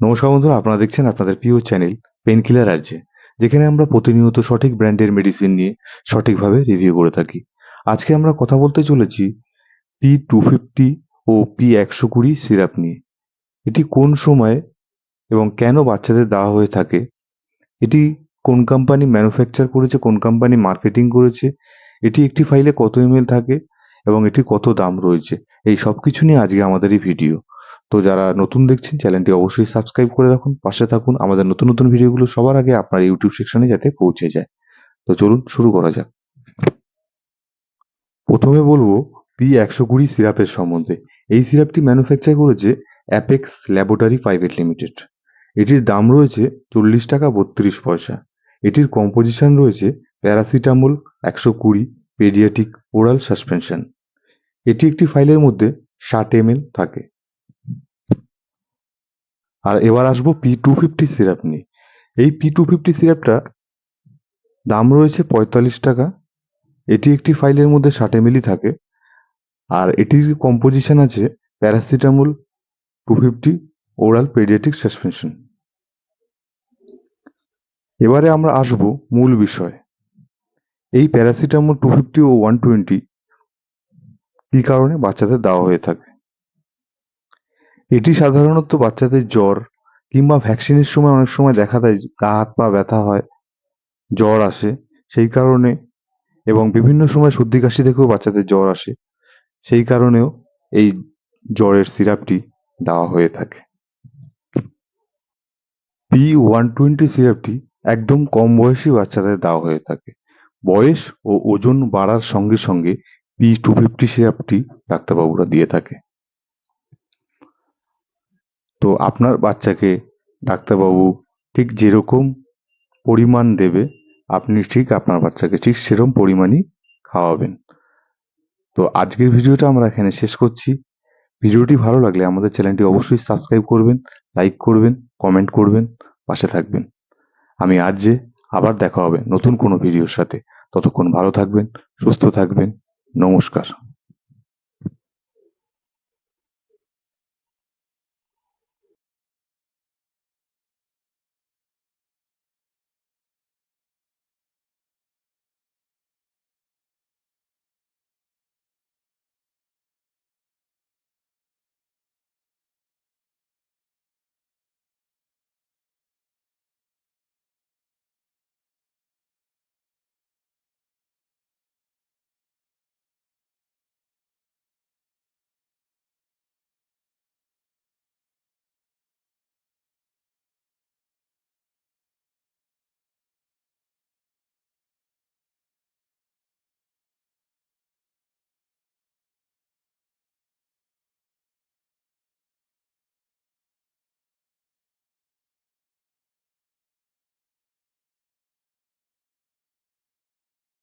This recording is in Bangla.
নমস্কার বন্ধুরা, আপনারা দেখছেন আপনাদের প্রিয় চ্যানেল পেন কিলার রাজ্যে যেখানে আমরা প্রতিনিয়ত সঠিক ব্র্যান্ডের মেডিসিন নিয়ে সঠিকভাবে রিভিউ করে থাকি। আজকে আমরা কথা বলতে চলেছি পি টু ফিফটি ও পি একশো কুড়ি সিরাপ নিয়ে। এটি কোন সময়ে এবং কেন বাচ্চাদের দেওয়া হয়ে থাকে? এটি কোন কোম্পানি ম্যানুফ্যাকচার করেছে, কোন কোম্পানি মার্কেটিং করেছে? এটি একটি ফাইলে কত এমএল থাকে এবং এটি কত দাম রয়েছে? এই সব কিছু নিয়ে আজকে আমাদের এই ভিডিও তো যারা নতুন দেখছেন, চ্যানেলটি অবশ্যই সাবস্ক্রাইব করে রাখুন, পাশে থাকুন। আমাদের নতুন নতুন ভিডিওগুলো সবার আগে আপনার ইউটিউব সেকশনে যাতে পৌঁছে যায়। তো চলুন, শুরু করা যাক। প্রথমে বলব পি একশো কুড়ি সিরাপের সম্বন্ধে। এই সিরাপটি ম্যানুফ্যাকচার করেছে অ্যাপেক্স ল্যাবরেটরি প্রাইভেট লিমিটেড। এটির দাম রয়েছে চল্লিশ টাকা বত্রিশ পয়সা। এটির কম্পোজিশন রয়েছে প্যারাসিটামল একশো কুড়ি পেডিয়াটিক ওরাল সাসপেনশন। এটি একটি ফাইলের মধ্যে ষাট এমএল থাকে। আর এবার আসব পি টু ফিফটি সিরাপ নিয়ে। এই পি টু ফিফটি সিরাপটা দাম রয়েছে পঁয়তাল্লিশ টাকা। এটি একটি ফাইলের মধ্যে ষাট এমএলই থাকে। আর এটির কম্পোজিশন আছে paracetamol two fifty oral paediatric suspension এবারে আমরা আসব মূল বিষয়। এই প্যারাসিটামল টু ফিফটি ও ওয়ান টোয়েন্টি কী কারণে বাচ্চাদের দেওয়া হয়ে থাকে? এটি সাধারণত বাচ্চাদের জ্বর কিংবা ভ্যাকসিনের সময় অনেক সময় দেখা দেয় গা, হাত, পা ব্যথা হয়, জ্বর আসে সেই কারণে এবং বিভিন্ন সময় সর্দি কাশি থেকেও বাচ্চাদের জ্বর আসে সেই কারণেও এই জ্বরের সিরাপটি দেওয়া হয়ে থাকে। পি ওয়ান টোয়েন্টি সিরাপটি একদম কম বয়সী বাচ্চাদের দেওয়া হয়ে থাকে। বয়স ও ওজন বাড়ার সঙ্গে সঙ্গে পি টু ফিফটি সিরাপটি ডাক্তারবাবুরা দিয়ে থাকে। তো আপনার বাচ্চাকে ডাক্তারবাবু ঠিক যেরকম পরিমাণ দেবে, আপনি ঠিক আপনার বাচ্চাকে ঠিক সেরকম পরিমাণই খাওয়াবেন। তো আজকের ভিডিওটা আমরা এখানে শেষ করছি। ভিডিওটি ভালো লাগলে আমাদের চ্যানেলটি অবশ্যই সাবস্ক্রাইব করবেন, লাইক করবেন, কমেন্ট করবেন, পাশে থাকবেন। আমি আজ যে আবার দেখা হবে নতুন কোনো ভিডিওর সাথে। ততক্ষণ ভালো থাকবেন, সুস্থ থাকবেন। নমস্কার।